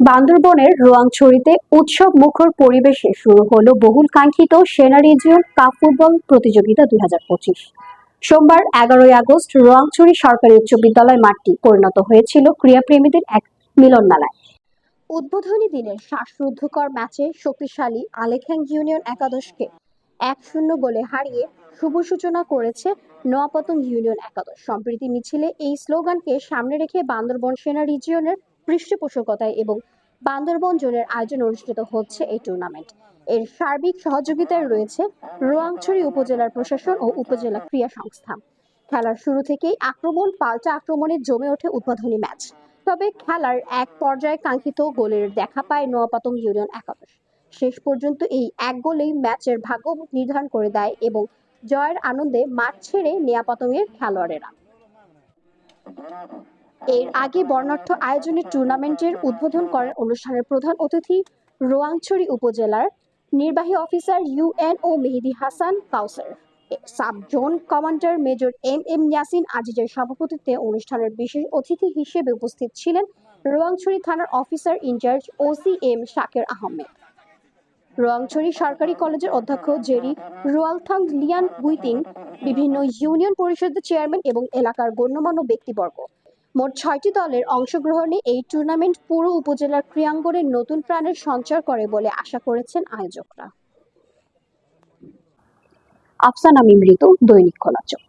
বান্দরবনের রোয়াংছড়িতে উৎসব মুখর পরিবেশে শুরু হলো বহুল কাঙ্ক্ষিত সেনা রিজিয়ন কাপ ফুটবল প্রতিযোগিতা দুই হাজার পঁচিশ। সোমবার এগারোই আগস্ট রোয়াংছড়ি সরকারি উচ্চ বিদ্যালয় মাঠটি পরিণত হয়েছিল ক্রীড়াপ্রেমীদের এক মিলন মেলায় উদ্বোধনী দিনের শ্বাসরুদ্ধকর ম্যাচে শক্তিশালী আলেখ্যাং ইউনিয়ন একাদশকে এক শূন্য গোলে হারিয়ে শুভ সূচনা করেছে নোয়াপতন ইউনিয়ন একাদশ। সম্প্রীতি মিছিলে এই স্লোগানকে সামনে রেখে বান্দরবন সেনা রিজিয়নের পৃষ্ঠপোষকতায় এবং বান্দরবন জোনের আয়োজন অনুষ্ঠিত হচ্ছে এই টুর্নামেন্ট এর সার্বিক সহযোগিতায় রয়েছে রোয়াংছড়ি উপজেলার প্রশাসন ও উপজেলা ক্রীড়া সংস্থা। খেলার শুরু থেকেই আক্রমণ, পাল্টা আক্রমণে জমে ওঠে উদ্বোধনী ম্যাচ। তবে খেলার এক পর্যায়ে কাঙ্ক্ষিত গোলের দেখা পায় নোয়াপাতং ইউনিয়ন একাদশ। শেষ পর্যন্ত এই এক গোলেই ম্যাচের ভাগ্য নির্ধারণ করে দেয় এবং জয়ের আনন্দে মাঠ ছেড়ে নেয়াপাতংয়ের খেলোয়াড়েরা। এর আগে বর্ণাঢ্য আয়োজনের টুর্নামেন্টের উদ্বোধন করেন অনুষ্ঠানের প্রধান অতিথি রোয়াংছড়ি উপজেলার নির্বাহী officer UNO Mehedi Hasan Kawsar. Sub zone commander major M M Yasin আজিজের সভাপতিত্বে অনুষ্ঠানের বিশেষ অতিথি হিসেবে উপস্থিত ছিলেন রোয়াংছড়ি থানার অফিসার ইনচার্জ ওসি এম শাকের আহমেদ। রোয়াংছড়ি সরকারি কলেজের অধ্যক্ষ জেরি রোয়ালথাং লিয়ান বুইতিং বিভিন্ন ইউনিয়ন পরিষদের চেয়ারম্যান এবং এলাকার গণ্যমান্য ব্যক্তিবর্গ। মোট ছয়টি দলের অংশগ্রহণে এই টুর্নামেন্ট পুরো উপজেলার ক্রিয়াঙ্গনে নতুন প্রাণের সঞ্চার করে বলে আশা করেছেন আয়োজকরা। আফসান আমি মৃত দৈনিক খোলা চোখ